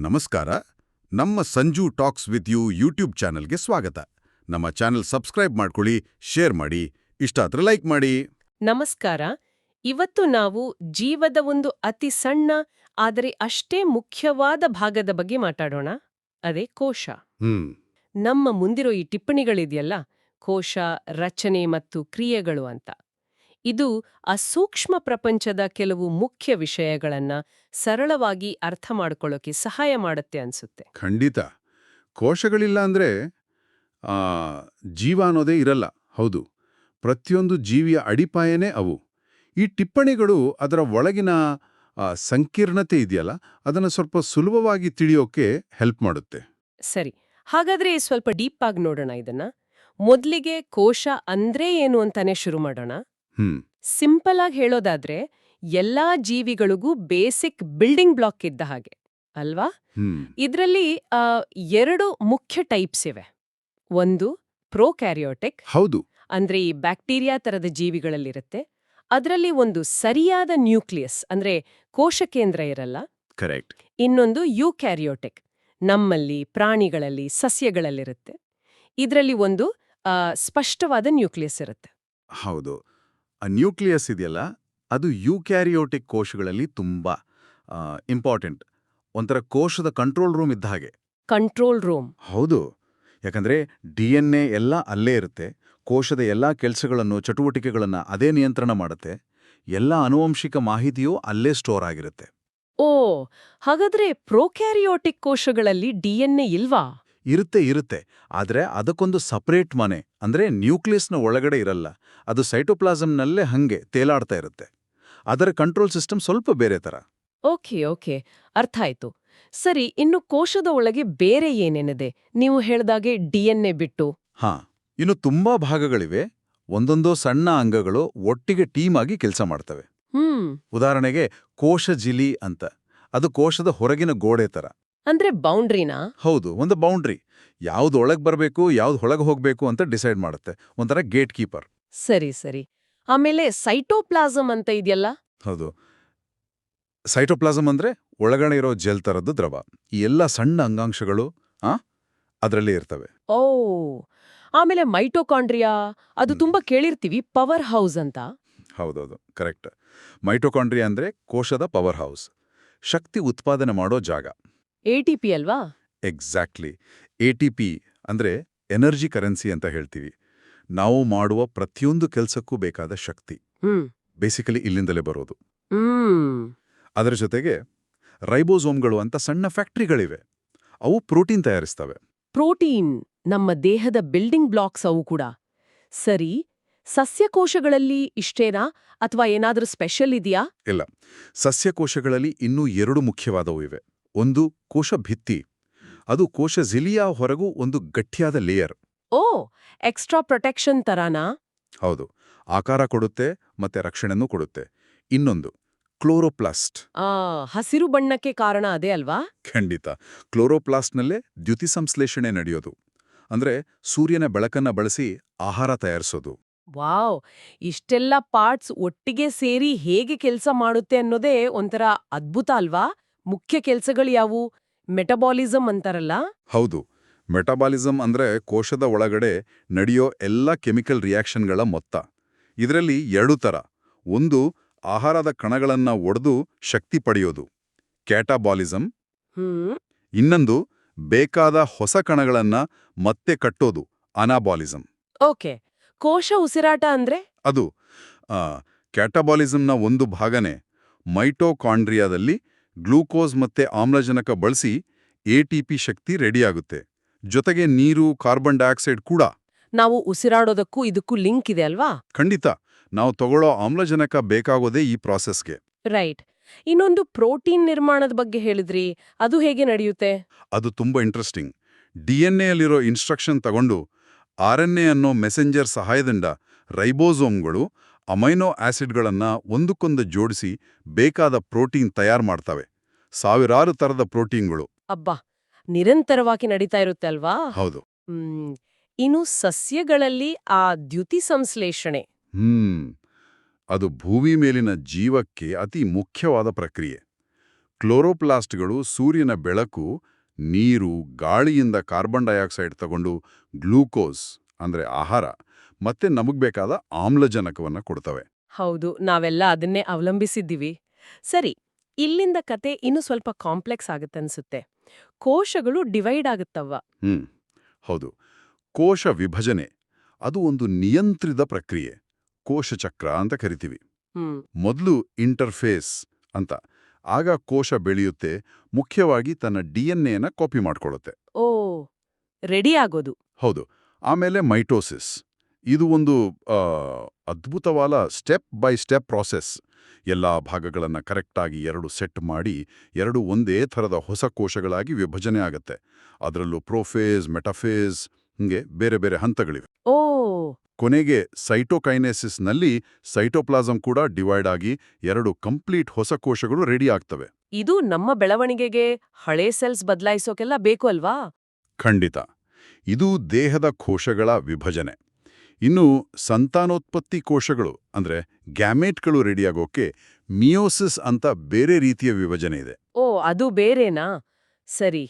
ನಮಸ್ಕಾರ. ನಮ್ಮ Sanju talks with you YouTube ಚಾನೆಲ್ಗೆ ಸ್ವಾಗತ. ನಮ್ಮ ಚಾನೆಲ್ ಸಬ್ಸ್ಕ್ರೈಬ್ ಮಾಡ್ಕೊಳ್ಳಿ ಶೇರ್ ಮಾಡಿ ಇಷ್ಟ ಆದ್ರೆ ಲೈಕ್ ಮಾಡಿ. ನಮಸ್ಕಾರ. ಇವತ್ತು ನಾವು ಜೀವದ ಒಂದು ಅತಿ ಸಣ್ಣ ಆದರೆ ಅಷ್ಟೇ ಮುಖ್ಯವಾದ ಭಾಗದ ಬಗ್ಗೆ ಮಾತಾಡೋಣ. ಅದೇ ಕೋಶ. ಹ್ಮ್. ನಮ್ಮ ಮುಂದಿರೋ ಈ ಟಿಪ್ಪಣಿಗಳಿದೆಯಲ್ಲ ಕೋಶ ರಚನೆ ಮತ್ತು ಕ್ರಿಯೆಗಳು ಅಂತ. ಇದು ಅಸೂಕ್ಷ್ಮ ಸೂಕ್ಷ್ಮ ಪ್ರಪಂಚದ ಕೆಲವು ಮುಖ್ಯ ವಿಷಯಗಳನ್ನ ಸರಳವಾಗಿ ಅರ್ಥ ಮಾಡ್ಕೊಳ್ಳೋಕೆ ಸಹಾಯ ಮಾಡುತ್ತೆ ಅನ್ಸುತ್ತೆ. ಖಂಡಿತ. ಕೋಶಗಳಿಲ್ಲ ಅಂದ್ರೆ ಆ, ಜೀವ ಅನ್ನೋದೇ ಇರಲ್ಲ. ಹೌದು. ಪ್ರತಿಯೊಂದು ಜೀವಿಯ ಅಡಿಪಾಯನೇ ಅವು. ಈ ಟಿಪ್ಪಣಿಗಳು ಅದರ ಒಳಗಿನ ಸಂಕೀರ್ಣತೆ ಇದೆಯಲ್ಲ ಅದನ್ನು ಸ್ವಲ್ಪ ಸುಲಭವಾಗಿ ತಿಳಿಯೋಕೆ ಹೆಲ್ಪ್ ಮಾಡುತ್ತೆ. ಸರಿ. ಹಾಗಾದ್ರೆ ಸ್ವಲ್ಪ ಡೀಪ್ ಆಗಿ ನೋಡೋಣ ಇದನ್ನ. ಮೊದಲಿಗೆ ಕೋಶ ಅಂದ್ರೆ ಏನು ಅಂತಾನೆ ಶುರು ಮಾಡೋಣ. ಸಿಂಪಲ್ ಆಗಿ ಹೇಳೋದಾದ್ರೆ ಎಲ್ಲಾ ಜೀವಿಗಳಿಗೂ ಬೇಸಿಕ್ ಬಿಲ್ಡಿಂಗ್ ಬ್ಲಾಕ್ ಇದ್ದ ಹಾಗೆ ಅಲ್ವಾ? ಇದರಲ್ಲಿ ಎರಡು ಮುಖ್ಯ ಟೈಪ್ಸ್ ಇವೆ. ಒಂದು ಪ್ರೋಕ್ಯಾರಿಯೋಟಿಕ್ ಹೌದು. ಅಂದ್ರೆ ಈ ಬ್ಯಾಕ್ಟೀರಿಯಾ ತರದ ಜೀವಿಗಳಲ್ಲಿರುತ್ತೆ. ಅದರಲ್ಲಿ ಒಂದು ಸರಿಯಾದ ನ್ಯೂಕ್ಲಿಯಸ್ ಅಂದ್ರೆ ಕೋಶ ಕೇಂದ್ರ ಇರಲ್ಲ. ಕರೆಕ್ಟ್. ಇನ್ನೊಂದು ಯುಕ್ಯಾರಿಯೋಟಿಕ್ ನಮ್ಮಲ್ಲಿ ಪ್ರಾಣಿಗಳಲ್ಲಿ ಸಸ್ಯಗಳಲ್ಲಿರುತ್ತೆ. ಇದರಲ್ಲಿ ಒಂದು ಸ್ಪಷ್ಟವಾದ ನ್ಯೂಕ್ಲಿಯಸ್ ಇರುತ್ತೆ. ಹೌದು. ಆ ನ್ಯೂಕ್ಲಿಯಸ್ ಇದೆಯಲ್ಲ ಅದು ಯುಕ್ಯಾರಿಯೋಟಿಕ್ ಕೋಶಗಳಲ್ಲಿ ತುಂಬಾ ಇಂಪಾರ್ಟೆಂಟ್ ಒಂಥರ ಕೋಶದ ಕಂಟ್ರೋಲ್ ರೂಮ್ ಇದ್ದ ಹಾಗೆ. ಕಂಟ್ರೋಲ್ ರೂಮ್ ಹೌದು. ಯಾಕಂದ್ರೆ ಡಿ ಎನ್ ಎ ಎಲ್ಲ ಅಲ್ಲೇ ಇರುತ್ತೆ ಕೋಶದ ಎಲ್ಲ ಕೆಲಸಗಳನ್ನು ಚಟುವಟಿಕೆಗಳನ್ನು ಅದೇ ನಿಯಂತ್ರಣ ಮಾಡುತ್ತೆ ಎಲ್ಲ ಆನುವಂಶಿಕ ಮಾಹಿತಿಯೂ ಅಲ್ಲೇ ಸ್ಟೋರ್ ಆಗಿರುತ್ತೆ. ಓ ಹಾಗಾದ್ರೆ ಪ್ರೋಕ್ಯಾರಿಯೋಟಿಕ್ ಕೋಶಗಳಲ್ಲಿ ಡಿಎನ್ಎ ಇಲ್ವಾ? ಇರುತ್ತೆ ಇರುತ್ತೆ. ಆದರೆ ಅದಕ್ಕೊಂದು ಸಪ್ರೇಟ್ ಮನೆ ಅಂದ್ರೆ ನ್ಯೂಕ್ಲಿಯಸ್ನ ಒಳಗಡೆ ಇರಲ್ಲ. ಅದು ಸೈಟೋಪ್ಲಾಸಮ್ನಲ್ಲೇ ಹಂಗೆ ತೇಲಾಡ್ತಾ ಇರುತ್ತೆ. ಅದರ ಕಂಟ್ರೋಲ್ ಸಿಸ್ಟಮ್ ಸ್ವಲ್ಪ ಬೇರೆ ತರ. Okay okay. ಅರ್ಥ ಆಯ್ತು. ಸರಿ ಇನ್ನು ಕೋಶದ ಒಳಗೆ ಬೇರೆ ಏನೇನಿದೆ? ನೀವು ಹೇಳ್ದಾಗೆ ಡಿಎನ್ಎ ಬಿಟ್ಟು. ಹಾ ಇನ್ನು ತುಂಬಾ ಭಾಗಗಳಿವೆ. ಒಂದೊಂದೋ ಸಣ್ಣ ಅಂಗಗಳು ಒಟ್ಟಿಗೆ ಟೀಮ್ ಆಗಿ ಕೆಲಸ ಮಾಡ್ತವೆ. ಹ್ಮ್. ಉದಾಹರಣೆಗೆ ಕೋಶ ಜಿಲಿ ಅಂತ. ಅದು ಕೋಶದ ಹೊರಗಿನ ಗೋಡೆ ತರ. ಅಂದ್ರೆ ಬೌಂಡ್ರಿನಾ ಹೌದು ಒಂದು ಬೌಂಡ್ರಿ ಯಾವ್ದು ಒಳಗ್ ಬರಬೇಕು ಯಾವ್ದು ಒಳಗ್ ಹೋಗ್ಬೇಕು ಅಂತ ಡಿಸೈಡ್ ಮಾಡುತ್ತೆ. ಒಂಥರ ಗೇಟ್ ಕೀಪರ್ ಸರಿ ಸರಿ. ಆಮೇಲೆ ಸೈಟೋಪ್ಲಾಸಮ್ ಅಂತ ಇದೆಯಲ್ಲ? ಹೌದು. ಸೈಟೋಪ್ಲಾಸಮ್ ಅಂದ್ರೆ ಒಳಗಡೆ ಇರೋ ಜೆಲ್ ತರದ್ದು ದ್ರವ. ಈ ಎಲ್ಲ ಸಣ್ಣ ಅಂಗಾಂಶಗಳು ಆ ಅದರಲ್ಲೇ ಇರ್ತವೆ. ಓ ಆಮೇಲೆ ಮೈಟೋಕಾಂಡ್ರಿಯಾ ಅದು ತುಂಬಾ ಕೇಳಿರ್ತೀವಿ ಪವರ್ ಹೌಸ್ ಅಂತ. ಹೌದೌದು ಕರೆಕ್ಟ್ ಮೈಟೋಕಾಂಡ್ರಿಯಾ ಅಂದ್ರೆ ಕೋಶದ ಪವರ್ ಹೌಸ್ ಶಕ್ತಿ ಉತ್ಪಾದನೆ ಮಾಡೋ ಜಾಗ. ಎಟಿಪಿ ಅಲ್ವಾ? ಎಕ್ಸಾಕ್ಟ್ಲಿ ಎ ಟಿ ಪಿ ಅಂದ್ರೆ ಎನರ್ಜಿ ಕರೆನ್ಸಿ ಅಂತ ಹೇಳ್ತೀವಿ. ನಾವು ಮಾಡುವ ಪ್ರತಿಯೊಂದು ಕೆಲಸಕ್ಕೂ ಬೇಕಾದ ಶಕ್ತಿ. ಬೇಸಿಕಲಿ ಇಲ್ಲಿಂದಲೇ ಬರೋದು. ಅದರ ಜೊತೆಗೆ ರೈಬೋಸೋಮ್ಗಳು ಅಂತ ಸಣ್ಣ ಫ್ಯಾಕ್ಟ್ರಿಗಳಿವೆ. ಅವು ಪ್ರೋಟೀನ್ ತಯಾರಿಸ್ತವೆ. ಪ್ರೋಟೀನ್ ನಮ್ಮ ದೇಹದ ಬಿಲ್ಡಿಂಗ್ ಬ್ಲಾಕ್ಸ್ ಅವು ಕೂಡ. ಸರಿ ಸಸ್ಯಕೋಶಗಳಲ್ಲಿ ಇಷ್ಟೇನಾ? ಅಥವಾ ಏನಾದರೂ ಸ್ಪೆಷಲ್ ಇದೆಯಾ? ಇಲ್ಲ. ಸಸ್ಯಕೋಶಗಳಲ್ಲಿ ಇನ್ನೂ ಎರಡು ಮುಖ್ಯವಾದವು ಇವೆ. ಒಂದು ಕೋಶ ಭಿತ್ತಿ. ಅದು ಕೋಶ ಜಿಲಿಯಾ ಹೊರಗೂ ಒಂದು ಗಟ್ಟಿಯಾದ ಲೇಯರ್. ಓ ಎಕ್ಸ್ಟ್ರಾ ಪ್ರೊಟೆಕ್ಷನ್ ತರಾನಾ? ಹೌದು ಆಕಾರ ಕೊಡುತ್ತೆ ಮತ್ತೆ ರಕ್ಷಣೆನೂ ಕೊಡುತ್ತೆ. ಇನ್ನೊಂದು ಕ್ಲೋರೋಪ್ಲಾಸ್ಟ್. ಆ ಹಸಿರು ಬಣ್ಣಕ್ಕೆ ಕಾರಣ ಅದೇ ಅಲ್ವಾ? ಖಂಡಿತ ಕ್ಲೋರೋಪ್ಲಾಸ್ಟ್ನಲ್ಲೇ ದ್ಯುತಿ ಸಂಶ್ಲೇಷಣೆ ನಡೆಯೋದು. ಅಂದ್ರೆ ಸೂರ್ಯನ ಬೆಳಕನ್ನ ಬಳಸಿ ಆಹಾರ ತಯಾರಿಸೋದು. ವಾವ್ ಇಷ್ಟೆಲ್ಲ ಪಾರ್ಟ್ಸ್ ಒಟ್ಟಿಗೆ ಸೇರಿ ಹೇಗೆ ಕೆಲಸ ಮಾಡುತ್ತೆ ಅನ್ನೋದೇ ಒಂಥರ ಅದ್ಭುತ ಅಲ್ವಾ? ಮುಖ್ಯ ಕೆಲಸಗಳು ಯಾವುವು ಮೆಟಬಾಲಿಸಂ ಅಂತಾರಲ್ಲ? ಹೌದು. ಮೆಟಬಾಲಿಸಂ ಅಂದ್ರೆ ಕೋಶದ ಒಳಗಡೆ ನಡೆಯೋ ಎಲ್ಲ ಕೆಮಿಕಲ್ ರಿಯಾಕ್ಷನ್ಗಳ ಮೊತ್ತ. ಇದರಲ್ಲಿ ಎರಡು ತರ. ಒಂದು ಆಹಾರದ ಕಣಗಳನ್ನ ಒಡೆದು ಶಕ್ತಿ ಪಡೆಯೋದು. ಕ್ಯಾಟಾಬಾಲಿಸಂ. ಇನ್ನೊಂದು ಬೇಕಾದ ಹೊಸ ಕಣಗಳನ್ನ ಮತ್ತೆ ಕಟ್ಟೋದು ಅನಾಬಾಲಿಸಂ. ಓಕೆ. ಕೋಶ ಉಸಿರಾಟ ಅಂದ್ರೆ? ಅದು ಆ, ಕ್ಯಾಟಬಾಲಿಸಮ್ನ ಒಂದು ಭಾಗನೇ ಮೈಟೋಕಾಂಡ್ರಿಯಾದಲ್ಲಿ ಗ್ಲೂಕೋಸ್ ಮತ್ತೆ ಆಮ್ಲಜನಕ ಬಳಸಿ ಎಟಿಪಿ ಶಕ್ತಿ ರೆಡಿಯಾಗುತ್ತೆ. ಜೊತೆಗೆ ನೀರು ಕಾರ್ಬನ್ ಡೈಆಕ್ಸೈಡ್ ಕೂಡ. ನಾವು ಉಸಿರಾಡೋದಕ್ಕೂ ಇದಕ್ಕೂ ಲಿಂಕ್ ಇದೆ ಅಲ್ವಾ? ಖಂಡಿತ. ನಾವು ತಗೊಳ್ಳೋ ಆಮ್ಲಜನಕ ಬೇಕಾಗೋದೇ ಈ ಪ್ರಾಸೆಸ್ಗೆ. ರೈಟ್. ಇನ್ನೊಂದು ಪ್ರೋಟೀನ್ ನಿರ್ಮಾಣದ ಬಗ್ಗೆ ಹೇಳಿದ್ರಿ ಅದು ಹೇಗೆ ನಡೆಯುತ್ತೆ? ಅದು ತುಂಬಾ ಇಂಟ್ರೆಸ್ಟಿಂಗ್. ಡಿ ಎನ್ ಎಲ್ಲಿರೋ ಇನ್ಸ್ಟ್ರಕ್ಷನ್ ತಗೊಂಡು ಆರ್ ಎನ್ ಎ ಅನ್ನೋ ಮೆಸೆಂಜರ್ ಸಹಾಯದಿಂದ ರೈಬೋಸೋಮ್ಗಳು ಅಮೈನೋ ಆಸಿಡ್ಗಳನ್ನ ಒಂದಕ್ಕೊಂದು ಜೋಡಿಸಿ ಬೇಕಾದ ಪ್ರೋಟೀನ್ ತಯಾರು ಮಾಡ್ತವೆ. ಸಾವಿರಾರು ತರದ ಪ್ರೋಟೀನ್ಗಳು. ಅಬ್ಬಾ! ನಿರಂತರವಾಗಿ ನಡೀತಾ ಇರುತ್ತೆ ಅಲ್ವಾ? ಹೌದು. ಇನ್ನು ಸಸ್ಯಗಳಲ್ಲಿ ಆ ದ್ಯುತಿ ಸಂಶ್ಲೇಷಣೆ. ಹ್ಮ್ ಅದು ಭೂಮಿ ಮೇಲಿನ ಜೀವಕ್ಕೆ ಅತಿ ಮುಖ್ಯವಾದ ಪ್ರಕ್ರಿಯೆ. ಕ್ಲೋರೋಪ್ಲಾಸ್ಟ್ಗಳು ಸೂರ್ಯನ ಬೆಳಕು ನೀರು ಗಾಳಿಯಿಂದ ಕಾರ್ಬನ್ ಡೈಆಕ್ಸೈಡ್ ತಗೊಂಡು ಗ್ಲೂಕೋಸ್ ಅಂದ್ರೆ ಆಹಾರ ಮತ್ತೆ ನಮಗ್ ಬೇಕಾದ ಆಮ್ಲಜನಕವನ್ನ ಕೊಡ್ತವೆ. ಹೌದು ನಾವೆಲ್ಲ ಅದನ್ನೇ ಅವಲಂಬಿಸಿದ್ದೀವಿ. ಸರಿ ಇಲ್ಲಿಂದ ಕತೆ ಇನ್ನು ಸ್ವಲ್ಪ ಕಾಂಪ್ಲೆಕ್ಸ್ ಆಗುತ್ತನ್ಸುತ್ತೆ. ಕೋಶಗಳು ಡಿವೈಡ್ ಆಗುತ್ತವ ಹ್ಮ್ ಹೌದು. ಕೋಶ ವಿಭಜನೆ ಅದು ಒಂದು ನಿಯಂತ್ರಿತ ಪ್ರಕ್ರಿಯೆ. ಕೋಶಚಕ್ರ ಅಂತ ಕರಿತೀವಿ. ಮೊದಲು ಇಂಟರ್ಫೇಸ್ ಅಂತ. ಆಗ ಕೋಶ ಬೆಳೆಯುತ್ತೆ ಮುಖ್ಯವಾಗಿ ತನ್ನ ಡಿ ಎನ್ ಎನ ಕಾಪಿ ಮಾಡ್ಕೊಳ್ಳುತ್ತೆ. ಓ ರೆಡಿ ಆಗೋದು. ಹೌದು. ಆಮೇಲೆ ಮೈಟೋಸಿಸ್. ಇದು ಒಂದು ಅದ್ಭುತವಾದ ಸ್ಟೆಪ್ ಬೈ ಸ್ಟೆಪ್ ಪ್ರಾಸೆಸ್ ಎಲ್ಲ ಭಾಗಗಳನ್ನು ಕರೆಕ್ಟಾಗಿ ಎರಡು ಸೆಟ್ ಮಾಡಿ ಎರಡು ಒಂದೇ ಥರದ ಹೊಸ ಕೋಶಗಳಾಗಿ ವಿಭಜನೆ ಆಗತ್ತೆ. ಅದರಲ್ಲೂ ಪ್ರೋಫೇಸ್ ಮೆಟಫೇಸ್ ಹಿಂಗೆ ಬೇರೆ ಬೇರೆ ಹಂತಗಳಿವೆ. ಓ! ಕೊನೆಗೆ ಸೈಟೋಕೈನೆಸಿಸ್ನಲ್ಲಿ ಸೈಟೋಪ್ಲಾಸಂ ಕೂಡ ಡಿವೈಡ್ ಆಗಿ ಎರಡು ಕಂಪ್ಲೀಟ್ ಹೊಸ ಕೋಶಗಳು ರೆಡಿ ಆಗ್ತವೆ. ಇದು ನಮ್ಮ ಬೆಳವಣಿಗೆಗೆ ಹಳೆ ಸೆಲ್ಸ್ ಬದಲಾಯಿಸೋಕೆಲ್ಲ ಬೇಕು ಅಲ್ವಾ? ಖಂಡಿತ. ಇದು ದೇಹದ ಕೋಶಗಳ ವಿಭಜನೆ. ಇನ್ನು ಸಂತಾನೋತ್ಪತ್ತಿ ಕೋಶಗಳು ಅಂದ್ರೆ ಗ್ಯಾಮೇಟ್ಗಳು ರೆಡಿಯಾಗೋಕೆ ಮಿಯೋಸಿಸ್ ಅಂತ ಬೇರೆ ರೀತಿಯ ವಿಭಜನೆ ಇದೆ. ಓ ಅದು ಬೇರೆನಾ? ಸರಿ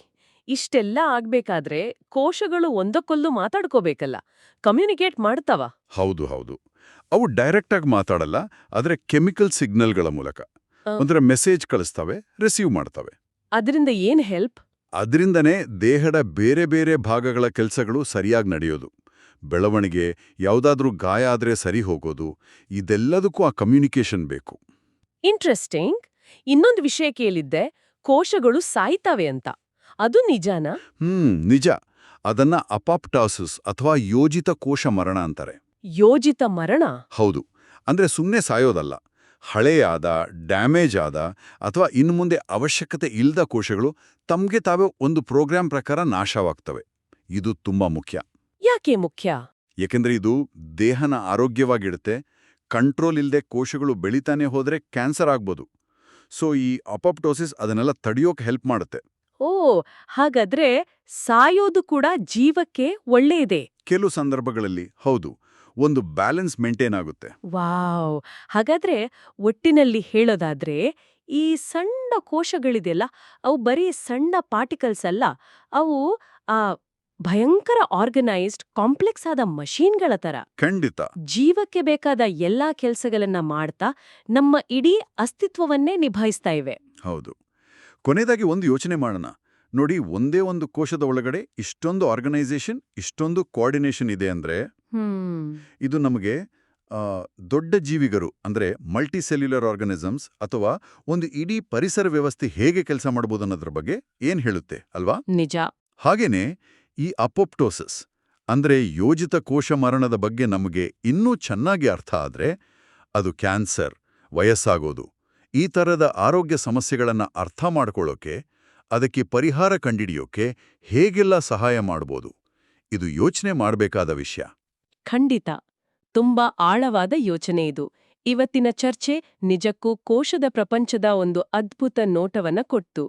ಇಷ್ಟೆಲ್ಲ ಆಗ್ಬೇಕಾದ್ರೆ ಕೋಶಗಳು ಒಂದಕ್ಕೊಂದು ಮಾತಾಡ್ಕೋಬೇಕಲ್ಲ ಕಮ್ಯುನಿಕೇಟ್ ಮಾಡ್ತಾವ? ಹೌದು ಹೌದು. ಅವು ಡೈರೆಕ್ಟಾಗಿ ಮಾತಾಡಲ್ಲ ಆದರೆ ಕೆಮಿಕಲ್ ಸಿಗ್ನಲ್ಗಳ ಮೂಲಕ. ಅಂದ್ರೆ ಮೆಸೇಜ್ ಕಳಿಸ್ತವೆ ರಿಸೀವ್ ಮಾಡ್ತವೆ. ಅದರಿಂದ ಏನ್ ಹೆಲ್ಪ್ ಅದರಿಂದನೇ ದೇಹದ ಬೇರೆ ಬೇರೆ ಭಾಗಗಳ ಕೆಲಸಗಳು ಸರಿಯಾಗಿ ನಡೆಯೋದು. ಬೆಳವಣಿಗೆ ಯಾವುದಾದ್ರೂ ಗಾಯ ಆದ್ರೆ ಸರಿ ಹೋಗೋದು ಇದೆಲ್ಲದಕ್ಕೂ ಆ ಕಮ್ಯುನಿಕೇಷನ್ ಬೇಕು. ಇಂಟ್ರೆಸ್ಟಿಂಗ್ ಇನ್ನೊಂದು ವಿಷಯ ಕೇಳಿದ್ದೆ ಕೋಶಗಳು ಸಾಯ್ತಾವೆ ಅಂತ. ಅದು ನಿಜಾನ? ಹ್ಮ್ ನಿಜ. ಅದನ್ನ ಅಪಾಪ್ಟಾಸಿಸ್ ಅಥವಾ ಯೋಜಿತ ಕೋಶ ಮರಣ ಅಂತಾರೆ. ಯೋಜಿತ ಮರಣ? ಹೌದು. ಅಂದ್ರೆ ಸುಮ್ಮನೆ ಸಾಯೋದಲ್ಲ. ಹಳೆಯಾದ ಡ್ಯಾಮೇಜ್ ಆದ ಅಥವಾ ಇನ್ನು ಮುಂದೆ ಅವಶ್ಯಕತೆ ಇಲ್ಲದ ಕೋಶಗಳು ತಮ್ಗೆ ತಾವೇ ಒಂದು ಪ್ರೋಗ್ರಾಂ ಪ್ರಕಾರ ನಾಶವಾಗ್ತವೆ. ಇದು ತುಂಬಾ ಮುಖ್ಯ. ಯಾಕೆ ಮುಖ್ಯ? ಏಕೆಂದರೆ ಇದು ದೇಹನ ಆರೋಗ್ಯವಾಗಿಡುತ್ತೆ ಕಂಟ್ರೋಲ್ ಇಲ್ಲದೆ ಕೋಶಗಳು ಬೆಳಿತಾನೆ ಹೋದ್ರೆ ಕ್ಯಾನ್ಸರ್ ಆಗ್ಬೋದು. ಸೊ ಈ ಅಪಾಪ್ಟೋಸಿಸ್ ಅದನ್ನೆಲ್ಲ ತಡೆಯೋಕೆ ಹೆಲ್ಪ್ ಮಾಡುತ್ತೆ. ಓ ಹಾಗಾದ್ರೆ ಸಾಯೋದು ಕೂಡ ಜೀವಕ್ಕೆ ಒಳ್ಳೆಯದೇ ಕೆಲವು ಸಂದರ್ಭಗಳಲ್ಲಿ ಹೌದು ಒಂದು ಬ್ಯಾಲೆನ್ಸ್ ಮೇಂಟೈನ್ ಆಗುತ್ತೆ. ವಾವ್! ಹಾಗಾದ್ರೆ ಒಟ್ಟಿನಲ್ಲಿ ಹೇಳೋದಾದ್ರೆ ಈ ಸಣ್ಣ ಕೋಶಗಳಿದೆಯಲ್ಲ ಅವು ಬರೀ ಸಣ್ಣ ಪಾರ್ಟಿಕಲ್ಸ್ ಅಲ್ಲ ಅವು ಆ ಭಯಂಕರ ಆರ್ಗನೈಸ್ಡ್ ಕಾಂಪ್ಲೆಕ್ಸ್ ಆದ ಮಷೀನ್ಗಳ ತರ. ಖಂಡಿತ. ಜೀವಕ್ಕೆ ಬೇಕಾದ ಎಲ್ಲಾ ಕೆಲಸಗಳನ್ನ ಮಾಡ್ತಾ ನಮ್ಮ ಇಡೀ ಅಸ್ತಿತ್ವವನ್ನೇ ನಿಭಾಯಿಸ್ತಾ ಇವೆ. ಹೌದು. ಕೊನೆಯದಾಗಿ ಒಂದು ಯೋಚನೆ ಮಾಡೋಣ. ನೋಡಿ ಒಂದೇ ಒಂದು ಕೋಶದ ಒಳಗಡೆ ಇಷ್ಟೊಂದು ಆರ್ಗನೈಸೇಷನ್ ಇಷ್ಟೊಂದು ಕೋಆರ್ಡಿನೇಷನ್ ಇದೆ ಅಂದ್ರೆ ಇದು ನಮಗೆ ದೊಡ್ಡ ಜೀವಿಗರು ಅಂದ್ರೆ ಮಲ್ಟಿ ಸೆಲ್ಯುಲರ್ ಆರ್ಗನಿಸಮ್ಸ್ ಅಥವಾ ಒಂದು ಇಡೀ ಪರಿಸರ ವ್ಯವಸ್ಥೆ ಹೇಗೆ ಕೆಲಸ ಮಾಡಬಹುದು ಅನ್ನೋದ್ರ ಬಗ್ಗೆ ಏನ್ ಹೇಳುತ್ತೆ ಅಲ್ವಾ? ನಿಜ. ಹಾಗೇನೆ ಈ ಅಪೊಪ್ಟೋಸಿಸ್, ಅಂದರೆ ಯೋಜಿತ ಕೋಶ ಮರಣದ ಬಗ್ಗೆ ನಮಗೆ ಇನ್ನೂ ಚೆನ್ನಾಗಿ ಅರ್ಥ ಆದರೆ ಅದು ಕ್ಯಾನ್ಸರ್, ವಯಸ್ಸಾಗೋದು. ಈ ಥರದ ಆರೋಗ್ಯ ಸಮಸ್ಯೆಗಳನ್ನು ಅರ್ಥ ಮಾಡ್ಕೊಳ್ಳೋಕೆ, ಅದಕ್ಕೆ ಪರಿಹಾರ ಕಂಡಿಡಿಯೋಕೆ ಹೇಗೆಲ್ಲ ಸಹಾಯ ಮಾಡ್ಬೋದು? ಇದು ಯೋಚನೆ ಮಾಡಬೇಕಾದ ವಿಷಯ. ಖಂಡಿತ. ತುಂಬಾ ಆಳವಾದ ಯೋಚನೆ ಇದು. ಇವತ್ತಿನ ಚರ್ಚೆ ನಿಜಕ್ಕೂ ಕೋಶದ ಪ್ರಪಂಚದ ಒಂದು ಅದ್ಭುತ ನೋಟವನ್ನ ಕೊಟ್ಟು